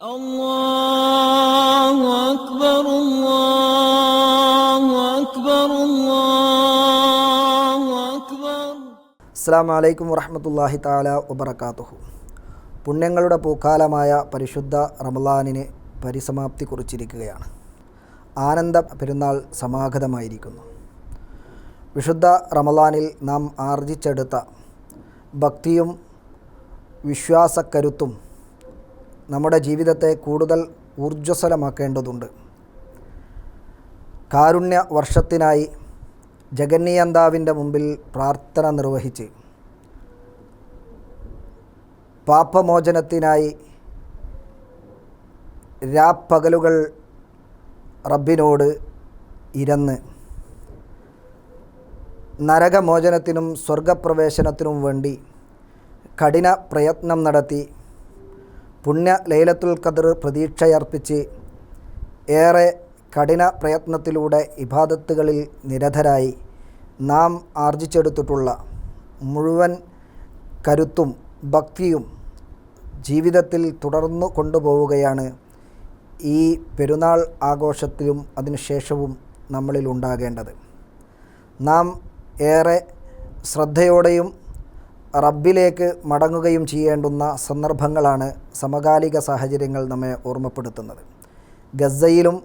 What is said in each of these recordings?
الله أكبر الله أكبر الله أكبر അസ്സാം വലൈക്കും വറഹമത്തല്ലാഹി താല വബർക്കാത്തുഹു പുണ്യങ്ങളുടെ പൂക്കാലമായ പരിശുദ്ധ റമലാനിന് പരിസമാപ്തി കുറിച്ചിരിക്കുകയാണ് ആനന്ദ പെരുന്നാൾ സമാഗതമായിരിക്കുന്നു വിശുദ്ധ റമലാനിൽ നാം ആർജിച്ചെടുത്ത ഭക്തിയും വിശ്വാസക്കരുത്തും നമ്മുടെ ജീവിതത്തെ കൂടുതൽ ഊർജസ്വലമാക്കേണ്ടതുണ്ട്. കാരുണ്യ വർഷത്തിനായി ജഗന്നിയന്താവിന്റെ മുമ്പിൽ പ്രാർത്ഥന നിർവഹിച്ച് പാപമോചനത്തിനായി രാപ്പകലുകൾ റബ്ബിനോട് ഇരന്ന് നരകമോചനത്തിനും സ്വർഗപ്രവേശനത്തിനും വേണ്ടി കഠിന പ്രയത്നം നടത്തി പുണ്യ ലൈലത്തുൽ ഖദർ പ്രതീക്ഷയർപ്പിച്ച് ഏറെ കഠിന പ്രയത്നത്തിലൂടെ ഇബാദത്തുകളിൽ നിരതരായി നാം ആർജിച്ചെടുത്തിട്ടുള്ള മുഴുവൻ കരുത്തും ഭക്തിയും ജീവിതത്തിൽ തുടർന്നു കൊണ്ടുപോവുകയാണ് ഈ പെരുന്നാൾ ആഘോഷത്തിലും അതിനുശേഷവും നമ്മളിൽ ഉണ്ടാകേണ്ടത്. നാം ഏറെ ശ്രദ്ധയോടെയും റബ്ബിലേക്ക് മടങ്ങുകയും ചെയ്യേണ്ടുന്ന സന്ദർഭങ്ങളാണ് സമകാലിക സാഹചര്യങ്ങൾ നമ്മെ ഓർമ്മപ്പെടുത്തുന്നത്. ഗസയിലും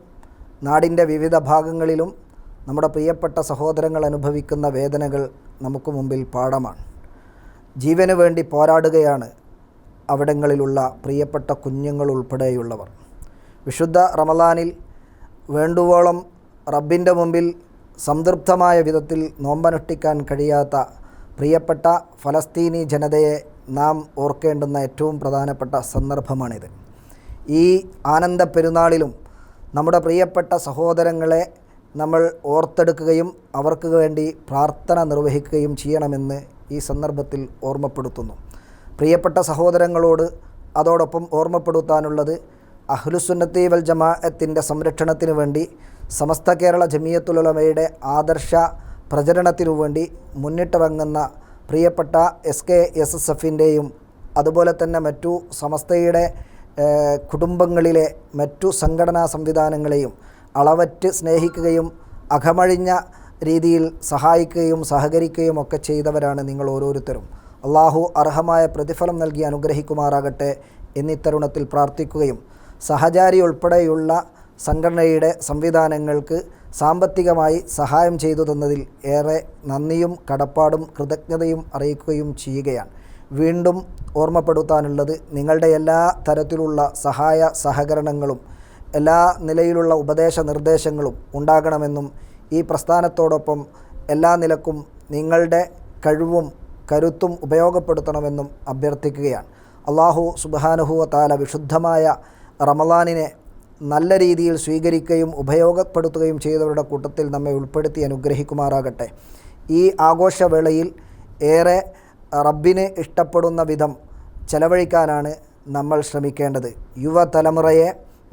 നാടിന്റെ വിവിധ ഭാഗങ്ങളിലും നമ്മുടെ പ്രിയപ്പെട്ട സഹോദരങ്ങൾ അനുഭവിക്കുന്ന വേദനകൾ നമുക്ക് മുമ്പിൽ പാഠമാണ്. ജീവന് വേണ്ടി പോരാടുകയാണ് അവിടങ്ങളിലുള്ള പ്രിയപ്പെട്ട കുഞ്ഞുങ്ങൾ ഉൾപ്പെടെയുള്ളവർ. വിശുദ്ധ റമലാനിൽ വേണ്ടുവോളം റബ്ബിന്റെ മുമ്പിൽ സംതൃപ്തമായ വിധത്തിൽ നോമ്പനുഷ്ഠിക്കാൻ കഴിയാത്ത പ്രിയപ്പെട്ട ഫലസ്തീനി ജനതയെ നാം ഓർക്കേണ്ടുന്ന ഏറ്റവും പ്രധാനപ്പെട്ട സന്ദർഭമാണിത്. ഈ ആനന്ദ പെരുന്നാളിലും നമ്മുടെ പ്രിയപ്പെട്ട സഹോദരങ്ങളെ നമ്മൾ ഓർത്തെടുക്കുകയും അവർക്ക് വേണ്ടി പ്രാർത്ഥന നിർവഹിക്കുകയും ചെയ്യണമെന്ന് ഈ സന്ദർഭത്തിൽ ഓർമ്മപ്പെടുത്തുന്നു. പ്രിയപ്പെട്ട സഹോദരങ്ങളോട് അതോടൊപ്പം ഓർമ്മപ്പെടുത്താനുള്ളത് അഹ്ലുസുന്നത്തി വൽ ജമാഅത്തിന്റെ സംരക്ഷണത്തിന് വേണ്ടി സമസ്ത കേരള ജമിയത്തുലമയുടെ ആദർശ പ്രചരണത്തിനു വേണ്ടി മുന്നിട്ടിറങ്ങുന്ന പ്രിയപ്പെട്ട എസ് കെ എസ് എസ് എഫിന്റെയും അതുപോലെ തന്നെ മറ്റു സമസ്തയുടെ കുടുംബങ്ങളിലെ മറ്റു സംഘടനാ സംവിധാനങ്ങളെയും അളവറ്റ് സ്നേഹിക്കുകയും അകമഴിഞ്ഞ രീതിയിൽ സഹായിക്കുകയും സഹകരിക്കുകയും ഒക്കെ ചെയ്തവരാണ് നിങ്ങൾ ഓരോരുത്തരും. അള്ളാഹു അർഹമായ പ്രതിഫലം നൽകി അനുഗ്രഹിക്കുമാറാകട്ടെ എന്നീ തരുണത്തിൽ പ്രാർത്ഥിക്കുകയും സഹചാരി ഉൾപ്പെടെയുള്ള സംഘടനയുടെ സംവിധാനങ്ങൾക്ക് സാമ്പത്തികമായി സഹായം ചെയ്തു തന്നതിൽ ഏറെ നന്ദിയും കടപ്പാടും കൃതജ്ഞതയും അറിയിക്കുകയും ചെയ്യുകയാണ്. വീണ്ടും ഓർമ്മപ്പെടുത്താനുള്ളത് നിങ്ങളുടെ എല്ലാ തരത്തിലുള്ള സഹായ സഹകരണങ്ങളും എല്ലാ നിലയിലുള്ള ഉപദേശ നിർദ്ദേശങ്ങളും ഉണ്ടാകണമെന്നും ഈ പ്രസ്ഥാനത്തോടൊപ്പം എല്ലാ നിലക്കും നിങ്ങളുടെ കഴിവും കരുത്തും ഉപയോഗപ്പെടുത്തണമെന്നും അഭ്യർത്ഥിക്കുകയാണ്. അള്ളാഹു സുബാനുഹുവ താല വിശുദ്ധമായ റമലാനിനെ നല്ല രീതിയിൽ സ്വീകരിക്കുകയും ഉപയോഗപ്പെടുത്തുകയും ചെയ്തവരുടെ കൂട്ടത്തിൽ നമ്മെ ഉൾപ്പെടുത്തി അനുഗ്രഹിക്കുമാറാകട്ടെ. ഈ ആഘോഷവേളയിൽ ഏറെ റബ്ബിന് ഇഷ്ടപ്പെടുന്ന വിധം ചെലവഴിക്കാനാണ് നമ്മൾ ശ്രമിക്കേണ്ടത്. യുവതലമുറയെ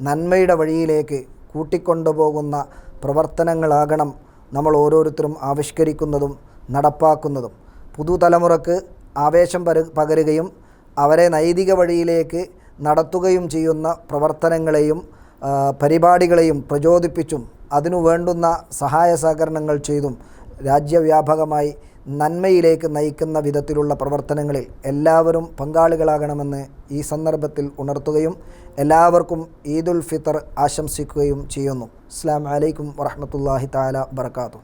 നന്മയുടെ വഴിയിലേക്ക് കൂട്ടിക്കൊണ്ടുപോകുന്ന പ്രവർത്തനങ്ങളാകണം നമ്മൾ ഓരോരുത്തരും ആവിഷ്കരിക്കുന്നതും നടപ്പാക്കുന്നതും. പുതുതലമുറക്ക് ആവേശം പകരുകയും അവരെ നൈതിക വഴിയിലേക്ക് നടത്തുകയും ചെയ്യുന്ന പ്രവർത്തനങ്ങളെയും പരിപാടികളെയും പ്രചോദിപ്പിച്ചും അതിനു വേണ്ടുന്ന സഹായ സഹകരണങ്ങൾ ചെയ്തും രാജ്യവ്യാപകമായി നന്മയിലേക്ക് നയിക്കുന്ന വിധത്തിലുള്ള പ്രവർത്തനങ്ങളിൽ എല്ലാവരും പങ്കാളികളാകണമെന്ന് ഈ സന്ദർഭത്തിൽ ഉണർത്തുകയും എല്ലാവർക്കും ഈദുൽ ഫിത്തർ ആശംസിക്കുകയും ചെയ്യുന്നു. അസ്സാം വലൈക്കും വറഹമത്തല്ലാഹി താല വർക്കാത്തു